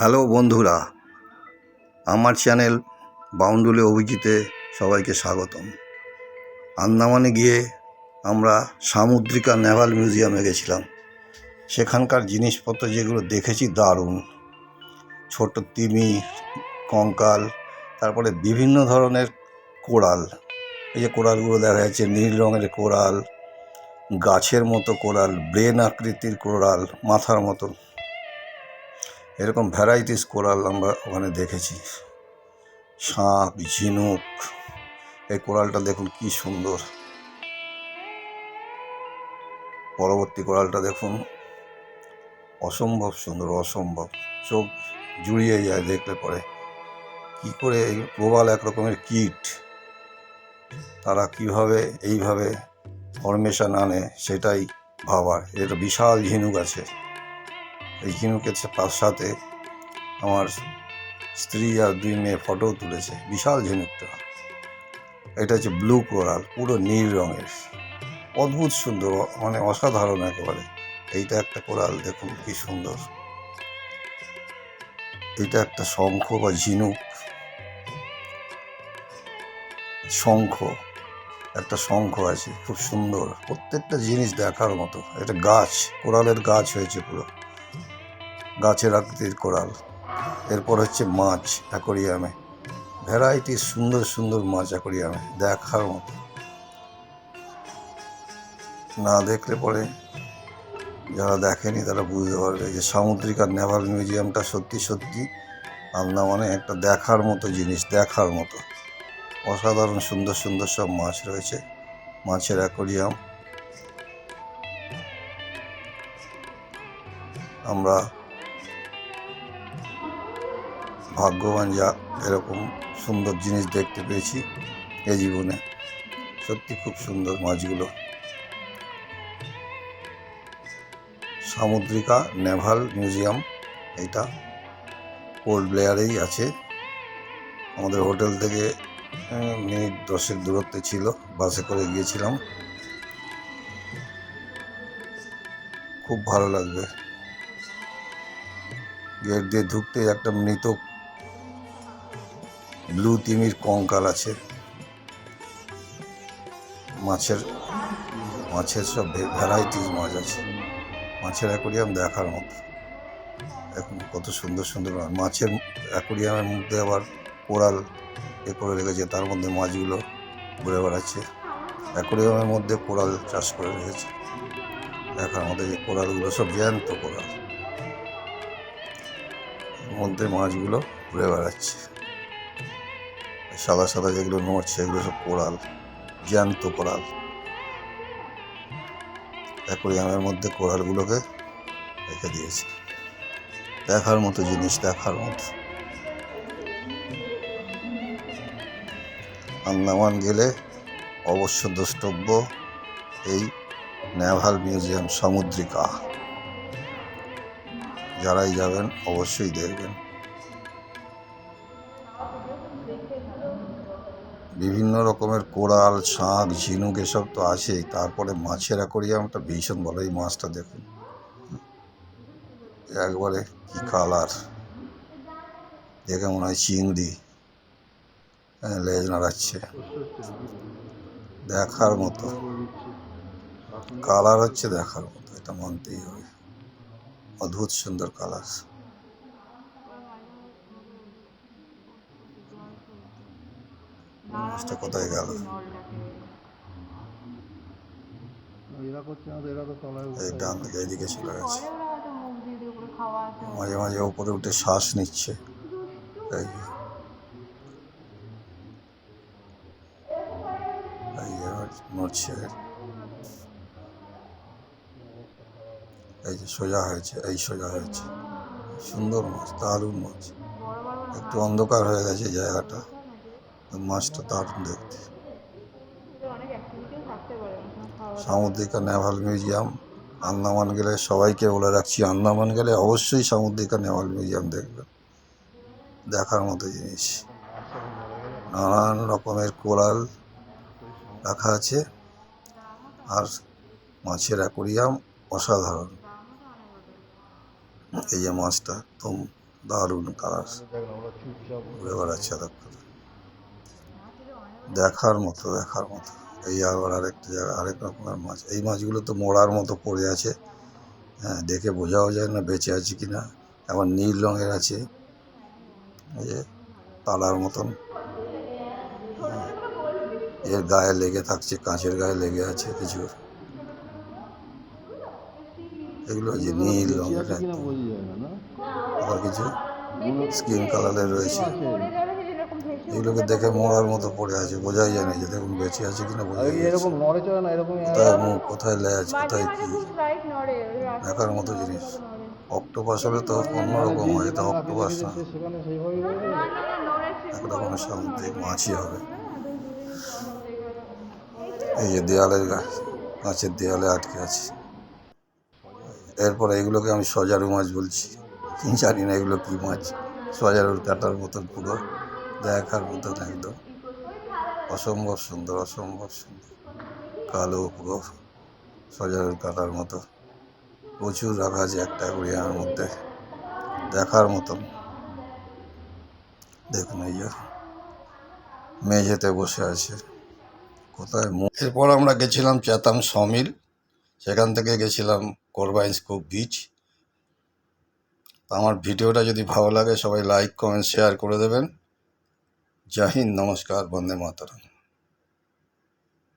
Hello বন্ধুরা, আমার channel বাউন্ডুলে অভিজিতে সবাইকে স্বাগতম। আন্দামানে গিয়ে আমরা সামুদ্রিকা নেভাল মিউজিয়ামে গেছিলাম। সেখানকার জিনিসপত্র যেগুলো দেখেছি দারুণ। ছোট তিমি, কঙ্কাল, তারপরে বিভিন্ন ধরনের কোরাল এই যে কোরালগুলো দেখা যাচ্ছে, নীল রঙের কোরাল গাছের মতো কোরাল ব্রেন আকৃতির কোরাল মাথার মতন এরকম ভ্যারাইটিস কোরাল আমরা ওখানে দেখেছি। শাঁখ ঝিনুক, এই কোরালটা দেখুন কি সুন্দর। পরবর্তী কোরালটা দেখুন, অসম্ভব সুন্দর, অসম্ভব। চোখ জুড়িয়ে যায় দেখলে পরে। কি করে এই প্রবাল এক রকমের কীট? তারা কীভাবে, এইভাবে ফরমেশন আনে সেটাই ভাবার। এটা বিশাল ঝিনুক আছে। এই ঝিনুকের তার সাথে আমার স্ত্রী আর দুই মেয়ে ফটো তুলেছে, বিশাল ঝিনুকটা। এটা হচ্ছে ব্লু কোরাল পুরো নীল রঙের। অদ্ভুত সুন্দর মানে অসাধারণ একেবারে। এইটা একটা কোরাল দেখুন কি সুন্দর। এটা একটা শঙ্খ বা ঝিনুক। শঙ্খ, একটা শঙ্খ আছে, খুব সুন্দর। প্রত্যেকটা জিনিস দেখার মতো। এটা গাছ কোরালের গাছ হয়েছে পুরো। গাছের আকৃতির কোরাল এরপর হচ্ছে মাছ অ্যাকোরিয়ামে। ভ্যারাইটি সুন্দর সুন্দর মাছ অ্যাকোরিয়ামে, দেখার মতো। না দেখলে পরে যারা দেখেনি তারা বুঝতে পারবে যে সামুদ্রিক আর নেভাল মিউজিয়ামটা সত্যি সত্যি আন্দামানে একটা দেখার মতো জিনিস, দেখার মতো। অসাধারণ সুন্দর সুন্দর সব মাছ রয়েছে, মাছের অ্যাকোরিয়াম। আমরা ভাগ্যবান যা এরকম সুন্দর জিনিস দেখতে পেয়েছি এ জীবনে। সত্যি খুব সুন্দর মাছগুলো। সামুদ্রিকা নেভাল মিউজিয়াম, এটা পোর্ট ব্লেয়ারেই আছে। আমাদের হোটেল থেকে মিনিট দশেক দূরত্বে ছিল, বাসে করে গিয়েছিলাম। খুব ভালো লাগবে। গেট দিয়ে ঢুকতে একটা মৃত ব্লু তিমির কঙ্কাল আছে। মাছের মাছের সব ভ্যারাইটিস মাছ আছে। মাছের অ্যাকোরিয়াম দেখার মতো। এখন কত সুন্দর সুন্দর মাছ। মাছের অ্যাকোরিয়ামের মধ্যে আবার কোরাল এ করে রেখেছে। তার মধ্যে মাছগুলো ঘুরে বেড়াচ্ছে। অ্যাকোরিয়ামের মধ্যে কোরাল চাষ করে রেখেছে। দেখার মধ্যে যে কোরালগুলো সব জ্যান্ত কোরাল। মধ্যে মাছগুলো ঘুরে বেড়াচ্ছে। সাদা সাদা যেগুলো নড়ছে, এগুলো সব কোরাল, জ্যান্ত কোরাল। অ্যাকোরিয়ামের মধ্যে কোরালগুলোকে রেখে দিয়েছে। দেখার মতো জিনিস, দেখার মতো। আন্দামান গেলে অবশ্য দ্রষ্টব্য এই নেভাল মিউজিয়াম সামুদ্রিকা। যারাই যাবেন, অবশ্যই দেখবেন। বিভিন্ন রকমের কোরাল শাঁখ ঝিনুক এসব তো আছেই। তারপরে মাছের অ্যাকোরিয়ামটা ভীষণ ভালো। এই মাছটা দেখুন। একবারে কি কালার দেখে মনে হয় চিংড়ি। হ্যাঁ, লেজ নাড়াচ্ছে। দেখার মতো। কালার হচ্ছে দেখার মতো। এটা মানতেই হবে। অদ্ভুত সুন্দর কালার মাছটা কোথায় গেল? এই ডান দিকে এইদিকে চলে গেছে। মাঝে মাঝে ওপরে উঠে শ্বাস নিচ্ছে। এই যে। এই নড়ছে। এই যে সোজা হয়েছে এই সোজা হয়েছে। সুন্দর মাছ দারুণ মাছ। একটু অন্ধকার হয়ে গেছে জায়গাটা। মাছটা দারুণ দেখতে সামুদ্রিকা নেভাল মিউজিয়াম আন্দামান গেলে সবাইকে বলে রাখছি আন্দামান গেলে অবশ্যই সামুদ্রিকা নেভাল মিউজিয়াম দেখবেন। দেখার মতো জিনিস। নানান রকমের কোরাল রাখা আছে। আর মাছের অ্যাকোরিয়াম অসাধারণ। এই যে মাছটা একদম দারুণ কালার ঘুরে বেড়াচ্ছে দেখার মতো দেখার মতো। এই আবার আরেকটা জায়গা আরেক রকমের মাছ। এই মাছগুলো তো মোড়ার মতো পড়ে আছে। হ্যাঁ দেখে বোঝাও যায় না বেঁচে আছে কি না আবার নীল রঙের আছে। এই যে তালার মতন। হ্যাঁ, এর গায়ে লেগে থাকছে কাঁচের গায়ে লেগে আছে কিছু। এগুলো যে নীল রঙের আবার কিছু স্কিন কালারের রয়েছে। এগুলোকে দেখে মরার মতো পড়ে আছে বোঝাই যায় না যে দেখুন বেঁচে আছে কিনা বোঝা এই এরকম নড়ে চড়ে না এরকম কোথায় মুখ কোথায় কোথায় কি? দেখার মতো জিনিস। অক্টোপাস হলে তো অন্যরকম হয় এটা অক্টোপাস না। এক রকমের সামুদ্রিক মাছই হবে। এই যে দেয়ালের গা কাঁচের দেয়ালে আটকে আছে। এরপরে এগুলোকে আমি সজারু মাছ বলছি। জানি না এগুলো কী মাছ। সজারুর কাটার মতন পুরো। দেখার মতন একদম। অসম্ভব সুন্দর অসম্ভব সুন্দর। কালো পুরো সজারুর কাটার মতো। প্রচুর রাখা আছে একটা অ্যাকোরিয়ামের মধ্যে। দেখার মতন। দেখুন এই মেঝেতে বসে আছে। কোথায় এরপর আমরা গেছিলাম চেতাম সমিল সেখান থেকে গেছিলাম কোরবাইন স্কুপ বিচ। আমার ভিডিওটা যদি ভালো লাগে সবাই লাইক, কমেন্ট, শেয়ার করে দেবেন। जय हिंद नमस्कार वंदे मातरम